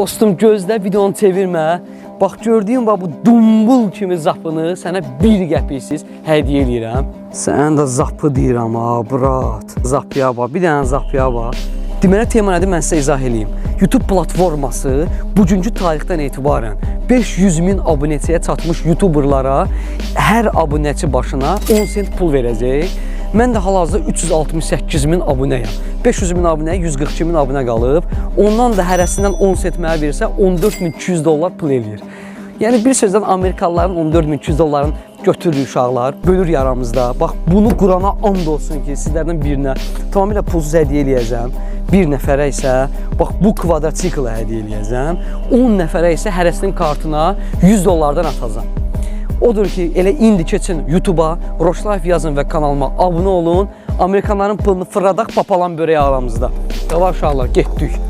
Dostum gözlə videonu çevirmə. Bax gördüyün bax bu dumbul kimi zapını sənə bir qəpiksiz hədiyyə eləyirəm. Sən də zapı deyirəm ha, brat. Zapıya bax, bir dənə zapıya bax. Deməli tema nədir mən sizə izah eləyim. YouTube platforması bugünkü tarixdən etibarən 500 min abunəçiyə çatmış YouTuberlara hər abunəçi başına 10 sent pul verəcək. Mən də hal-hazırda 368 min abunəyəm. 500 min abunəyə 142 min abunə qalıb. Ondan da hərəsindən 10 sent mənə versə 14200 dollar pul eləyir. Yəni bir sözlə Amerikalıların 14200 dollarını götürür uşaqlar, bölür yaramızda. Bax bunu qurana and olsun ki, sizlərdən birinə tamamilə pulsuz hədiyyə eləyəcəm. Bir nəfərə isə bax bu kvadratsikl hədiyyə eləyəcəm. 10 nəfərə isə hərəsinin kartına 100 dollardan atacağam. Odur ki, elə indi keçin YouTube-a, yazın və kanalıma abunə olun. Amerikanların pulunu fırladaq papalan börəyi aramızda. Yavaş uşaqlar, getdik.